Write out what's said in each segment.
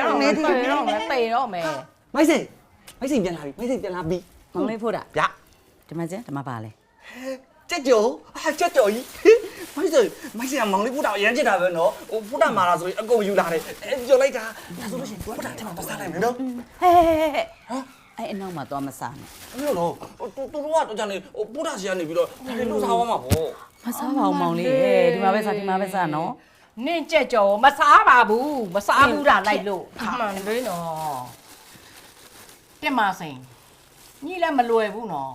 တော့မယ်တေတော့မယ်တေတော့မယ်မိုက်စိန်မိုက်စိန်ပြန်လာပြီမိုက်စိန်ပြန်လာပြီမောင်လေးဖို့တာဗျဒီမှာကျန်ဒီမှာပါလေကြက်ကြောအာကြက်ကြောကြီးမိုက်စိန်မိုက်စိန်ကမောင်လေးဖူတာအရန်ချစ်တာပဲနော်ဟိုဖူတာမာလာဆိုရင်အကုန်ယူလာတယ်အဲကြော်လိုက်တာဒါဆိုလို့ရှိရင်ဖူတာထဲမှာပတ်စားလိုက်မယ်နော်ဟဲ့ဟဲ့ဟဲ့ဟဲ့အဲ့အနောက်မှာသွားမစားနဲ့အဲ့လိုတော့တူတူတော့တော့ကြတယ်ဟိုဖူတာစီကနေပြီးတော့ဒါလေးလို့စားသွားမှာပေါ့မစားပါဘူးမောင်လေးဟဲ့ဒီမှာပဲစားဒီမှာပဲစားနော် နင့်ကြက်ကြော်မစားပါဘူးမစားဘူးတာလိုက်လို့အမှန်လေးနော်တက်မစိန်ညီလည်းမလွယ်ဘူးနော်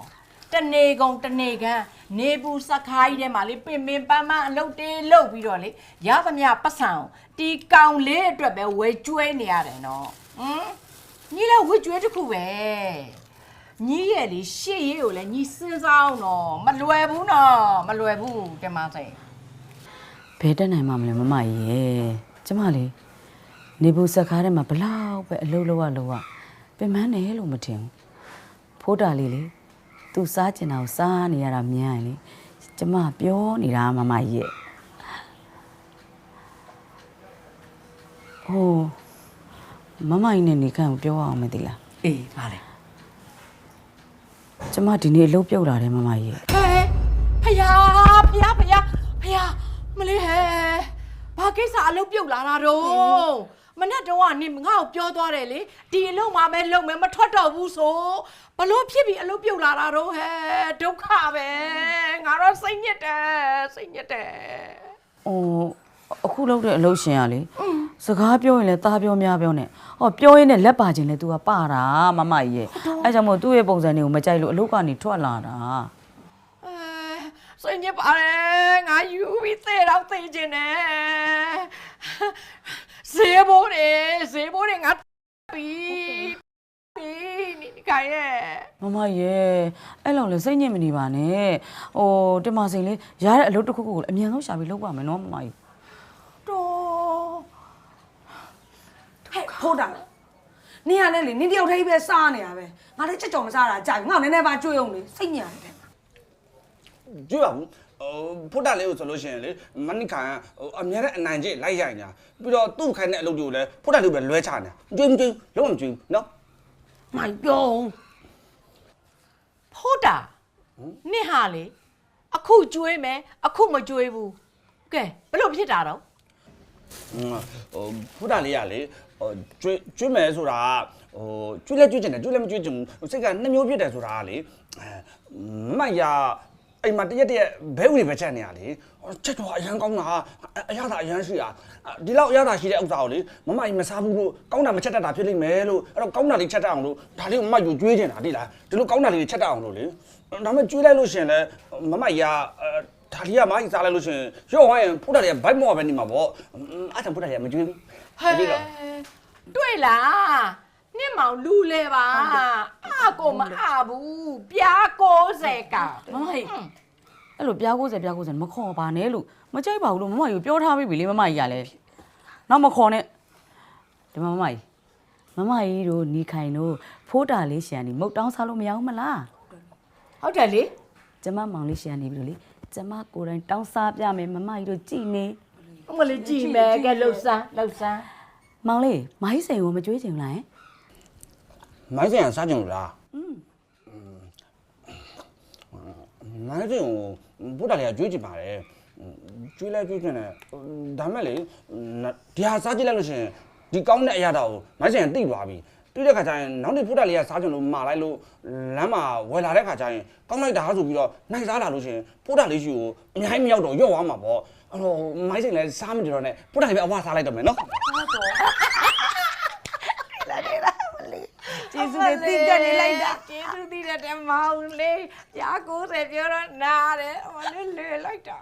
တနေကုန်တနေကန်နေဘူးစခိုင်းထဲမှာလေပင်ပင်ပန်းပန်းအလုပ်တေးလုပ်ပြီးတော့လေရသမျှပတ်စံကိုတီကောင်လေးအတွက်ပဲဝဲကျွဲနေရတယ်နော်ဟမ်ညီလည်းဝဲကျွဲတစ်ခုပဲညီရဲ့လေရှေ့ရေးကိုလည်းညီစဉ်းစားအောင်နော်မလွယ်ဘူးနော်မလွယ်ဘူးတက်မစိန်ဘ ယ်တက်နိုင်မှမလဲမမကြီးရဲ့ကျမလေးနေဘူးဆက်ကားထဲမှာဘလောက်ပဲအလုပ်လုပ်ရလုပ်ရပင်မနဲ့လို့မထင်ဘူးဖိုးတာလေးလေသူစားကျင်တာကိုစားနေရတာမြင်ရင်လေကျမပြောနေတာမမကြီးရဲ့ဟိုမမကြီးနဲ့နေခန့်ကိုပြောအောင်မသိလားအေးပါလေကျမဒီနေ့အလုပ်ပြုတ်လာတယ်မမကြီးရဲ့ဟဲ့ဖယားဖယားဖယားဖယား မလေးဟဲ့ဘာကိစ္စအလုပ်ပြုတ်လာတာတော့မနဲ့တော့ကနေငါ့ကိုပြောသွားတယ်လေဒီအလုပ်မှာပဲလုပ်မယ်မထွက်တော့ဘူးဆိုဘလို့ဖြစ်ပြီးအလုပ်ပြုတ်လာတာတော့ဟဲ့ဒုက္ခပဲငါတော့စိတ်ညစ်တယ်စိတ်ညစ်တယ် ဟိုအခုလုပ်တဲ့အလုပ်ရှင်ကလေစကားပြောရင်လည်းตาပြောများပြောနဲ့ဟောပြောရင်လည်းလက်ပါခြင်းလည်း तू ကပတာမမကြီးရဲ့အဲကြောင့်မို့သူ့ရဲ့ပုံစံတွေကိုမကြိုက်လို့အလုပ်ကနေထွက်လာတာ အဲ စိတ်ညစ်ပါတယ်ငါယူပြီးသေတော့သေခြင်းနဲ့ဈေးဘိုးတွေဈေးဘိုးတွေငါပြီးပြီးနိကိုင်ရဲ့မမရဲ့အဲ့လောက်လည်းစိတ်ညစ်မနေပါနဲ့ဟိုတင်မစိန်လေးရတဲ့အလုပ်တစ်ခုခုကိုလည်းအမြန်ဆုံးရှာပြီးလုပ်ပါမယ်နော်မမကြီးတော့ဟဲ့ဖိုးတာနင်ကလည်းလေနင်တယောက်တည်းပဲစားနေရပဲငါလည်းချက်ကြော်မစားတာကြာပြီငါ့ကိုနည်းနည်းပါကြွေးအောင်လေစိတ်ညစ်ရတယ် ကြည့်ပါဘူးဟိုဖူတာလေးကိုဆိုလို့ရှိရင်လေမနိခံဟိုအများနဲ့အနိုင်ကျင့်လိုက်ရိုက်နေတာပြီးတော့သူ့ခိုင်းတဲ့အလုပ်တွေကိုလည်းဖူတာလေးပဲလွဲချနေတာကြွေးမကြွေးလုံးဝမကြွေးဘူးနော် မိုင်ပြောအောင်ဖို့တာနင့်ဟာလေအခုကျွေးမယ်အခုမကျွေးဘူးကဲဘယ်လိုဖြစ်တာတော့ဟိုဖူတာလေးကလေဟိုကျွေးကျွေးမယ်ဆိုတာဟိုကျွေးလဲကျွေးချင်တယ်ကျွေးလဲမကျွေးချင်ဘူးစိတ်ကနှစ်မျိုးဖြစ်တယ်ဆိုတာကလေအဲမရ အိမ်မှာတရက်တရက်ဘဲဝင်ပဲချက်နေရလေချက်တော့အရန်ကောင်းတာအရသာအရန်ရှိတာဒီလောက်အရသာရှိတဲ့ဥစ္စာကိုလေမမကြီးမစားဘူးလို့ကောင်းတာမချက်တတ်တာဖြစ်လိမ့်မယ်လို့အဲ့တော့ကောင်းတာလေးချက်တတ်အောင်လို့ဒါလေးကိုမမကြီးကျွေးချင်တာဒီလားဒီလိုကောင်းတာလေးချက်တတ်အောင်လို့လေဒါမှကျွေးလိုက်လို့ရှင်လဲမမကြီးကဒါလေးကမကြီးစားလိုက်လို့ရှင်ရော့ဝိုင်းဖူတာလေးကဘိုက်မော့ပဲနေမှာပေါ့အဲ့ဒါဖူတာလေးကမကျွေးဘူးဟဲ့တွေ့လားနင့်မောင်လူလဲပါအာ ကိုမအဘူးပြား60ကမမကြီးအဲ့လိုပြား90ပြား90မခေါ်ပါနဲ့လို့မကြိုက်ပါဘူးလို့မမကြီးကိုပြောထားပြီးပြီလေမမကြီးကလည်းနောက်မခေါ်နဲ့ဒီမှာမမကြီးမမကြီးတို့နီခိုင်တို့ဖိုးတာလေးရှန်ဒီမုတ်တောင်းစားလို့မရဘူးမလားဟုတ်တယ်လေကျမမောင်လေးရှန်နေပြီလို့လေကျမကိုယ်တိုင်တောင်းစားပြမယ်မမကြီးတို့ကြည်နေအမလေးကြည့်မယ်ကဲလှုပ်ဆန်းလှုပ်ဆန်းမောင်လေးမိုင်းစိန်ကိုမကြွေးချင်ဘူးလားဟင် မိုင်းစင်ကစားကြင်လို့လားอืมမိုင်းစင်ကိုဘုရားလေးကကြွေးကြည့်ပါတယ်ကြွေးလဲကြွေးချင်တယ်ဒါမဲ့လေဒီဟာစားကြည့်လိုက်လို့ရှိရင်ဒီကောင်းတဲ့အရာတော်ကိုမိုင်းစင်ကတိသွားပြီပြီးတဲ့ခါကျရင်နောက်နေ့ဘုရားလေးကစားကြင်လို့မာလိုက်လို့လမ်းမှာဝယ်လာတဲ့ခါကျရင်ကောင်းလိုက်တာဆိုပြီးတော့နိုင်စားလာလို့ရှိရင်ဘုရားလေးရှိကိုအများကြီးမရောက်တော့ရော့သွားမှာပေါ့အဲ့တော့မိုင်းစင်လည်းစားမကြတော့နဲ့ဘုရားလေးပဲအဝစားလိုက်တော့မယ်နော် ကျေးဇူးတွေတိတက်နေလိုက်တာကျေးဇူးတည်တဲ့မောင်လေးပြား90ပြောတော့နားတယ်အမလေးလေလိုက်တာ